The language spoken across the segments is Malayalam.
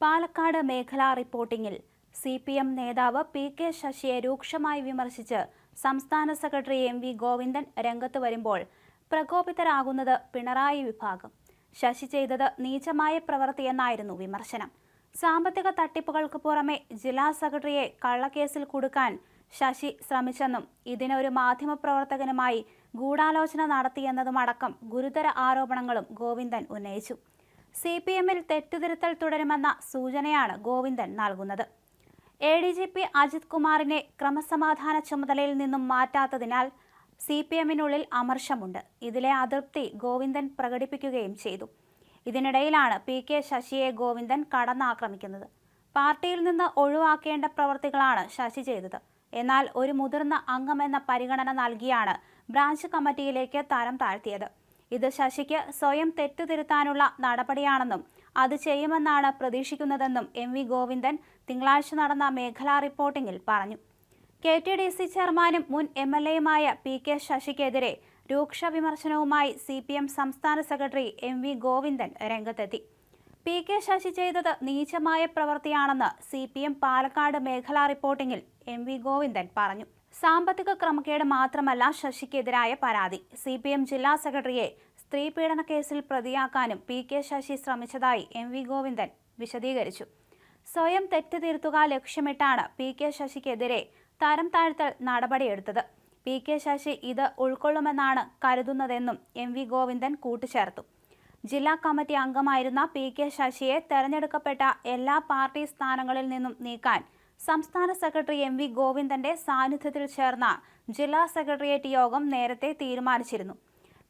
പാലക്കാട് മേഖലാ റിപ്പോർട്ടിംഗിൽ സി പി എം നേതാവ് പി കെ ശശിയെ രൂക്ഷമായി വിമർശിച്ച് സംസ്ഥാന സെക്രട്ടറി എം വി ഗോവിന്ദൻ രംഗത്ത് വരുമ്പോൾ പ്രകോപിതരാകുന്നത് പിണറായി വിഭാഗം. ശശി ചെയ്തത് നീചമായ പ്രവൃത്തിയെന്നായിരുന്നു വിമർശനം. സാമ്പത്തിക തട്ടിപ്പുകൾക്ക് പുറമെ ജില്ലാ സെക്രട്ടറിയെ കള്ളക്കേസിൽ കുടുക്കാൻ ശശി ശ്രമിച്ചെന്നും ഇതിനൊരു മാധ്യമപ്രവർത്തകനുമായി ഗൂഢാലോചന നടത്തിയെന്നതുമടക്കം ഗുരുതര ആരോപണങ്ങളും ഗോവിന്ദൻ ഉന്നയിച്ചു. സി പി എമ്മിൽ തെറ്റുതിരുത്തൽ തുടരുമെന്ന സൂചനയാണ് ഗോവിന്ദൻ നൽകുന്നത്. A D G P Ajith കുമാറിനെ ക്രമസമാധാന ചുമതലയിൽ നിന്നും മാറ്റാത്തതിനാൽ സി പി എമ്മിനുള്ളിൽ അമർഷമുണ്ട്. ഇതിലെ അതൃപ്തി ഗോവിന്ദൻ പ്രകടിപ്പിക്കുകയും ചെയ്തു. ഇതിനിടയിലാണ് പി കെ ശശിയെ ഗോവിന്ദൻ കടന്നാക്രമിക്കുന്നത്. പാർട്ടിയിൽ നിന്ന് ഒഴിവാക്കേണ്ട പ്രവർത്തികളാണ് ശശി ചെയ്തത്. എന്നാൽ ഒരു മുതിർന്ന അംഗമെന്ന പരിഗണന നൽകിയാണ് ബ്രാഞ്ച് കമ്മിറ്റിയിലേക്ക് തരം താഴ്ത്തിയത്. ഇത് ശശിക്ക് സ്വയം തെറ്റുതിരുത്താനുള്ള നടപടിയാണെന്നും അത് ചെയ്യുമെന്നാണ് പ്രതീക്ഷിക്കുന്നതെന്നും എം വി ഗോവിന്ദൻ തിങ്കളാഴ്ച നടന്ന മേഖലാ റിപ്പോർട്ടിംഗിൽ പറഞ്ഞു. കെ ടി ഡി സി ചെയർമാനും മുൻ എം എൽ എയുമായ പി കെ ശശിക്കെതിരെ രൂക്ഷ വിമർശനവുമായി സി പി എം സംസ്ഥാന സെക്രട്ടറി എം വി ഗോവിന്ദൻ രംഗത്തെത്തി. പി കെ ശശി ചെയ്തത് നീചമായ പ്രവൃത്തിയാണെന്ന് സി പി എം പാലക്കാട് മേഖലാ റിപ്പോർട്ടിംഗിൽ എം വി ഗോവിന്ദൻ പറഞ്ഞു. സാമ്പത്തിക ക്രമക്കേട് മാത്രമല്ല ശശിക്കെതിരായ പരാതി. സി പി എം ജില്ലാ സെക്രട്ടറിയെ സ്ത്രീ പീഡന കേസിൽ പ്രതിയാക്കാനും പി കെ ശശി ശ്രമിച്ചതായി എം വി ഗോവിന്ദൻ വിശദീകരിച്ചു. സ്വയം തെറ്റ് തിരുത്തുക ലക്ഷ്യമിട്ടാണ് പി കെ ശശിക്കെതിരെ തരം താഴ്ത്തൽ നടപടിയെടുത്തത്. പി കെ ശശി ഇത് ഉൾക്കൊള്ളുമെന്നാണ് കരുതുന്നതെന്നും എം വി ഗോവിന്ദൻ കൂട്ടിച്ചേർത്തു. ജില്ലാ കമ്മിറ്റി അംഗമായിരുന്ന പി കെ ശശിയെ തെരഞ്ഞെടുക്കപ്പെട്ട എല്ലാ പാർട്ടി സ്ഥാനങ്ങളിൽ നിന്നും നീക്കാൻ സംസ്ഥാന സെക്രട്ടറി എം വി ഗോവിന്ദന്റെ സാന്നിധ്യത്തിൽ ചേർന്ന ജില്ലാ സെക്രട്ടേറിയറ്റ് യോഗം നേരത്തെ തീരുമാനിച്ചിരുന്നു.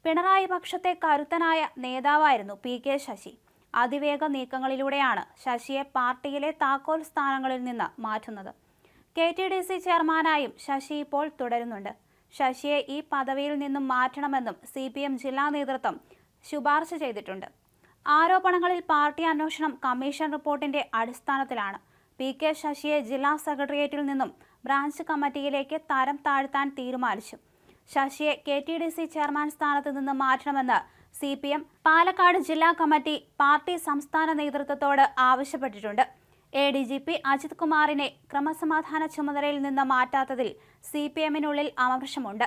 പിണറായി പക്ഷത്തെ കരുത്തനായ നേതാവായിരുന്നു പി കെ ശശി. അതിവേഗ നീക്കങ്ങളിലൂടെയാണ് ശശിയെ പാർട്ടിയിലെ താക്കോൽ സ്ഥാനങ്ങളിൽ നിന്ന് മാറ്റുന്നത്. കെ ടി ഡി സി ചെയർമാനായും ശശി ഇപ്പോൾ തുടരുന്നുണ്ട്. ശശിയെ ഈ പദവിയിൽ നിന്നും മാറ്റണമെന്നും സി പി എം ജില്ലാ നേതൃത്വം ശുപാർശ ചെയ്തിട്ടുണ്ട്. ആരോപണങ്ങളിൽ പാർട്ടി അന്വേഷണം കമ്മീഷൻ റിപ്പോർട്ടിന്റെ അടിസ്ഥാനത്തിലാണ്. പി കെ ശശിയെ ജില്ലാ സെക്രട്ടേറിയറ്റിൽ നിന്നും ബ്രാഞ്ച് കമ്മിറ്റിയിലേക്ക് തരം താഴ്ത്താൻ തീരുമാനിച്ചു. ശശിയെ K T D C chairman സ്ഥാനത്ത് നിന്ന് മാറ്റണമെന്ന് സി പി എം പാലക്കാട് ജില്ലാ കമ്മിറ്റി പാർട്ടി സംസ്ഥാന നേതൃത്വത്തോട് ആവശ്യപ്പെട്ടിട്ടുണ്ട്. A D G P Ajith കുമാറിനെ ക്രമസമാധാന ചുമതലയിൽ നിന്ന് മാറ്റാത്തതിൽ സി പി എമ്മിനുള്ളിൽ അമർഷമുണ്ട്.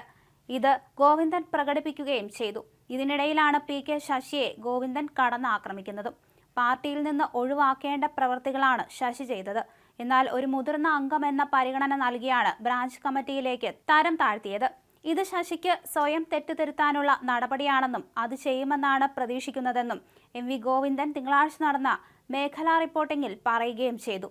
ഇത് ഗോവിന്ദൻ പ്രകടിപ്പിക്കുകയും ചെയ്തു. ഇതിനിടയിലാണ് പി കെ ശശിയെ ഗോവിന്ദൻ കടന്നാക്രമിക്കുന്നതും. പാർട്ടിയിൽ നിന്ന് ഒഴിവാക്കേണ്ട പ്രവർത്തികളാണ് ശശി ചെയ്തത്. എന്നാൽ ഒരു മുതിർന്ന അംഗം എന്ന പരിഗണന നൽകിയാണ് ബ്രാഞ്ച് കമ്മിറ്റിയിലേക്ക് തരം താഴ്ത്തിയത്. ഇത് ശശിക്ക് സ്വയം തെറ്റുതിരുത്താനുള്ള നടപടിയാണെന്നും അത് ചെയ്യുമെന്നാണ് പ്രതീക്ഷിക്കുന്നതെന്നും എം വി ഗോവിന്ദൻ തിങ്കളാഴ്ച നടന്ന മേഖലാ റിപ്പോർട്ടിംഗിൽ പറയുകയും ചെയ്തു.